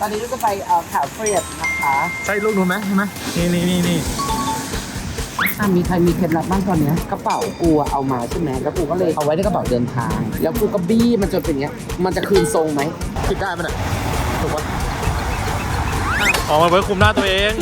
ตอนนี้เราจะไปเอ่อข่าวเฟรียดนะคะใช่ลูกหนูไหมใช่ไหมนี่นี่นี่นี่อะมีใครมีเคล็ดลับบ้างตอนเนี้ยกระเป๋ากูอะเอามาใช่ไหมแล้วกูก็เลยเอาไว้ในกระเป๋าเดินทาง แล้วกูก็บี้มันจนเป็นอย่างเงี้ย มันจะคืนทรงไหมคิดได้ปะเนี่ยถูกปะออกมาไว้คุมหน้าตัวเอง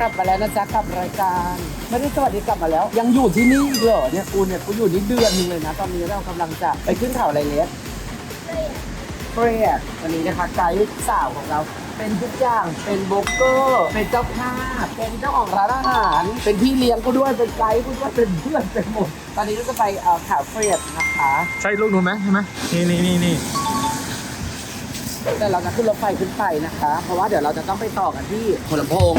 กลับมาแล้วนะจ๊ะกับรายการ ไม่ได้สวัสดีกลับมาแล้ว ยังอยู่ที่นี่อีกเหรอเนี่ยกูเนี่ยกูอยู่นี่เดือนหนึงเลยนะ ตอนนี้เรากำลังจะไปขึ้นเขาอะไรเล็กเฟรียดวันนี้นะคะไกด์สาวของเรา เป็นทุกอย่างเป็นโบรกเกอร์เป็นเจ้าภาพเป็นเจ้าของร้านอาหารเป็นพี่เลี้ยงกูด้วยเป็นไกด์กูด้วยเป็นเพื่อนเป็นหมดตอนนี้เราจะไปเอ่อข่าวเฟรียดนะคะ ใช่ลูกหนูไหมใช่ไหมนี่นี่นี่นี่แต่เราจะขึ้นรถไฟขึ้นไปนะคะ เพราะว่าเดี๋ยวเราจะต้องไปต่อกันที่หัวลำโพง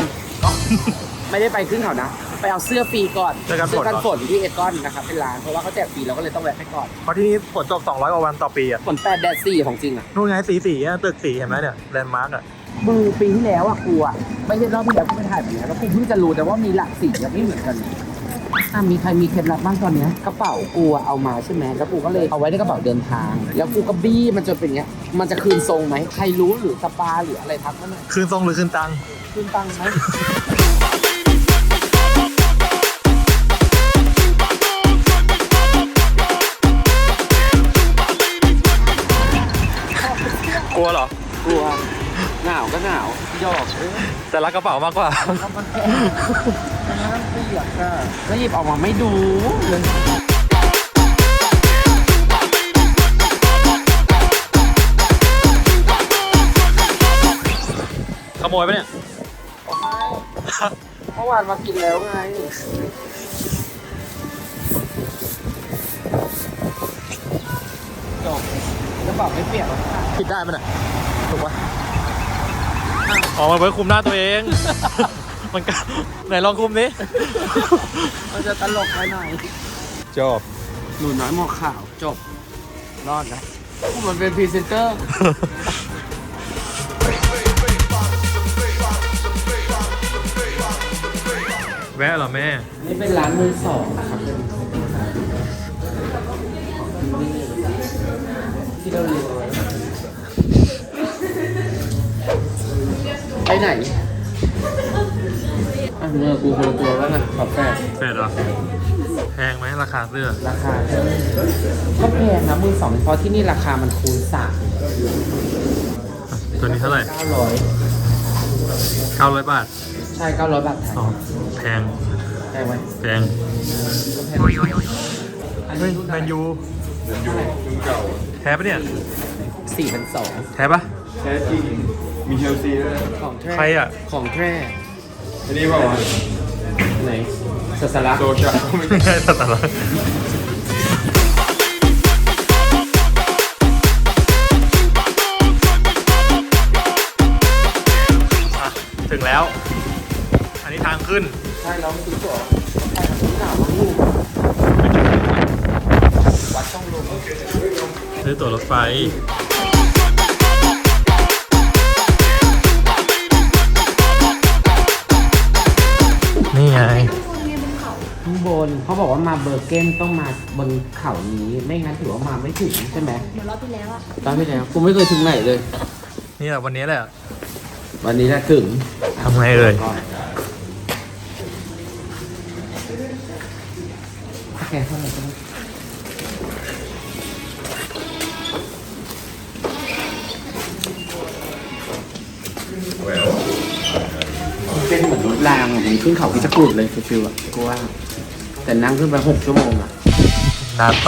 ไม่ได้ไปขึ้นเขานะ ไปเอาเสื้อฟรีก่อนเจอกันฝนกันเหรอ ฝนที่เอกอนนะครับเป็นร้านเพราะว่าเขาแจกฟรีเราก็เลยต้องแวะไปก่อนเพราะที่นี่ฝนตก 200กว่าวันต่อปีอะฝนแปดแดดสี่ของจริงอะนู่นไงสีสีอะตึกสีเห็นไหมเนี่ยแลนด์มาร์กอะมือปีที่แล้วอะกูอะไม่ใช่รอบที่แล้วกูไปถ่ายแบบนี้แล้วกูเพิ่งจะรู้แต่ว่ามีหลักสียังไม่เหมือนกัน อะมีใครมีเคล็ดลับบ้างตอนเนี้ยกระเป๋ากูอะเอามาใช่ไหมแล้วกูก็เลยเอาไว้ในกระเป๋าเดินทาง แล้วกูก็บี้มันจนเป็นอย่างเงี้ย มันจะคืนทรงไหมใครรู้หรือสปาหรืออะไรทักมาหน่อยคืนทรงหรือคืนตังค์คืนตังค์ไหม กลัวเหรอกลัว หนาวก็หนาวหยอกเออแต่รักกระเป๋ามากกว่าเอามันแพงมันน่าเปียกอะแล้วหยิบออกมาไม่ดูเลยขโมยปะเนี่ย เมื่อวานมากินแล้วไงจบกระเป๋าไม่เปียกหรอกค่ะคิดได้ปะเนี่ย ถูกปะ ออกมาไว้คุมหน้าตัวเอง มันก็ไหนลองคุมดิมันจะตลกไปหน่อย จบ หนูน้อยหมวกขาวจบ รอดนะมันเป็นพรีเซนเตอร์ แวะเหรอแม่ นี่เป็นร้านมือสองนะครับที่เราเรียน ไปไหนอะเมื่อกูคนละตัวแล้วนะขอบแปดแปดเหรอแพงไหมราคาเสื้อ ราคาก็แพงนะมือสองเพราะที่นี่ราคามันคูณสามตัวนี้เท่าไหร่เก้าร้อย900บาทใช่เก้าร้อยบาทไทยอ๋อแพง แพงไหมแพงก็แพงอันเฮ้ยนี้แมนยูแท้ปะเนี่ย สี่พันสองแท้ปะแท้จริง มีเชลซีด้วยของแท้ใครอะ ของแท้อันนี้เปล่าวะไหนสัสลักโซชาไม่ไม่ใช่สัตว์อะไรอะถึงแล้ว อันนี้ทางขึ้น ใช่เราไม่ซื้อตั๋วไปทางที่หนาวมากลูกวัดช่องลมซื้อตั๋วรถไฟ นเขาบอกว่ามาเบอร์เกนต้องมาบนเขานี้ไม่งั้นถือว่ามาไม่ถึงใช่ไหมเหมือนรอบที่แล้วอะตอนที่แล้วกูไม่เคยถึงไหนเลย นี่แหละวันนี้แหละวันนี้แหละถึงทำไงเอ่ยโอเคเท่าไหร่ก็ได้มันเป็นเหมือนรถรางอะมันขึ้นเขาพิจกุฎเลยฟิวๆอะกูว่า แต่นั่งขึ้นไปหกชั่วโมงอะนานไป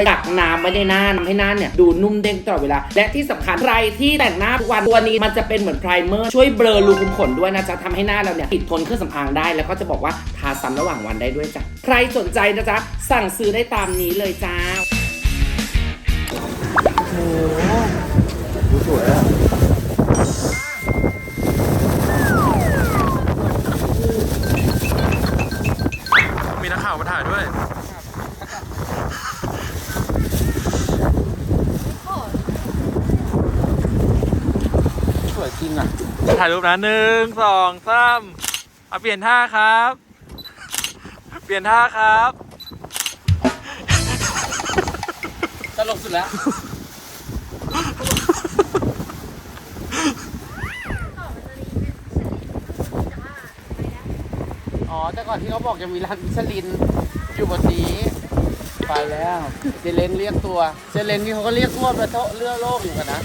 ดักน้ำไว้ในหน้าทำให้หน้าเนี่ยดูนุ่มเด้งตลอดเวลา และที่สำคัญใครที่แต่งหน้าทุกวันตัวนี้มันจะเป็นเหมือนไพรเมอร์ช่วยเบลอรูขุมขนด้วยนะจ๊ะทำให้หน้าเราเนี่ยติดทนเครื่องสำอางได้ แล้วก็จะบอกว่าทาซ้ำระหว่างวันได้ด้วยจ้ะใครสนใจนะจ๊ะสั่งซื้อได้ตามนี้เลยจ้ามีนัก ถ่ายรูปนะหนึ่งสองสามเอาเปลี่ยนท่าครับ เปลี่ยนท่าครับตลกสุดแล้วอ๋อแต่ก่อนที่เขาบอกยังมีร้านมิชลินอยู่บนนี้ไปแล้วเจเลนเรียกตัวเจเลนนี่เขาก็เรียกทั่วประเทศเลือกโลกอยู่กันนะ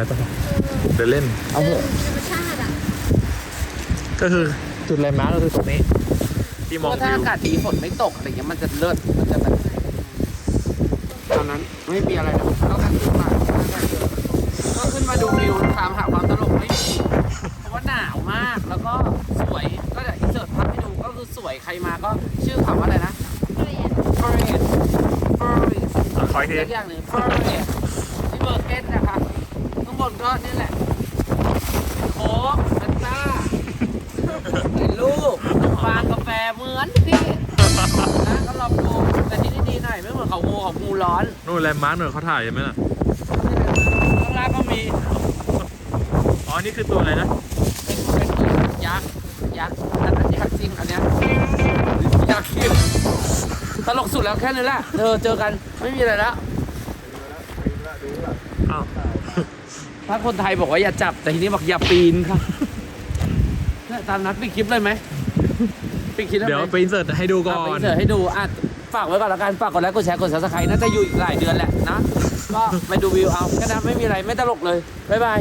ายปะเดินเล่น เอาเถอะก็คือจุดแลนด์มาร์กก็คือตรงนี้ ที่มองเพราะถ้าวิวอากาศดีฝนไม่ตกอะไรเงี้ยมันจะเลิศมันจะแบบตอนนั้นไม่มีอะไรเลยก็แค่ขึ้นมาก็ขึ้นมาดูวิวตามหาความตลกไม่มีเพราะว่าหนาวมากแล้วก็สวยก็เดี๋ยวอินเสิร์ตภาพให้ดูก็คือสวยใครมาก็ชื่อคำว่าอะไรนะ f o r e s t f o r e s t ขออีกที เรียกอย่างหนึ่ง f o r e s t ที่เบอร์เกตนะคะข้าง บนก็นี่แหละโค้กแฟนต้าถ่ายรูปฟางกาแฟเหมือนที่นะก็ลองดูแต่ที่นี่ดีหน่อยไม่เหมือนเขางูเขางูร้อนนู่นแลนด์มาร์กหน่อยเขาถ่ายใช่ไหมล่ะข้างล่างก็มีอ๋อนี่คือตัวอะไรนะเป็นเป็นยักษ์ยักษ์อันนั้นยักษ์จริงอันเนี้ยยักษ์คิวตลกสุดแล้วแค่นี้แหละเจอเจอกันไม่มีอะไรแล้ว อ้าวถ้าคนไทยบอกว่าอย่าจับ แต่ทีนี้บอกอย่าปีนค่ะเนี่ยตามนัดปิดคลิปเลยไหมปิดคลิปได้ไหมเดี๋ยวไปอินเสิร์ตให้ดูก่อเอาไปน เสิร์ชให้ดูอะฝากไว้ก่อนละกันฝากกดไลค์กดแชร์กดซับสไครต์น่าจะอยู่อีกหลายเดือนแหละนะ ก็ไปดูวิวเอาแค่นั้นไม่มีอะไรไม่ตลกเลยบ๊ายบาย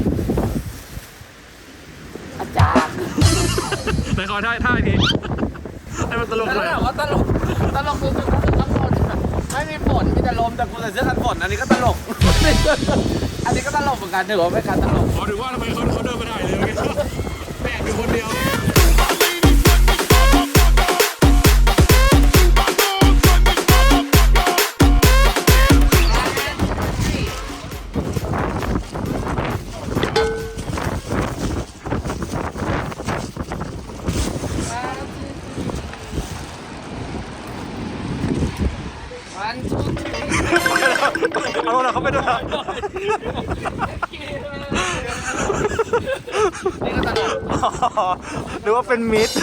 อาจารย์ไหนขอท่าท่าอีกทีให้มันตลกแล้วเลยถามว่าตลกตลกสุดๆก็คือข้างบน ไม่มีฝนมีแต่ลมแต่กูใส่เสื้อกันฝนอันนี้ก็ตลก อันนี้ก็ตลกเหมือนกันถือว่าเป็นการตลก อ๋อถึงว่าทำไมเขาเขาเดินมาถ่ายเลยแม่เป็นคนเดียว อ๋อดูกว่าเป็นมิตร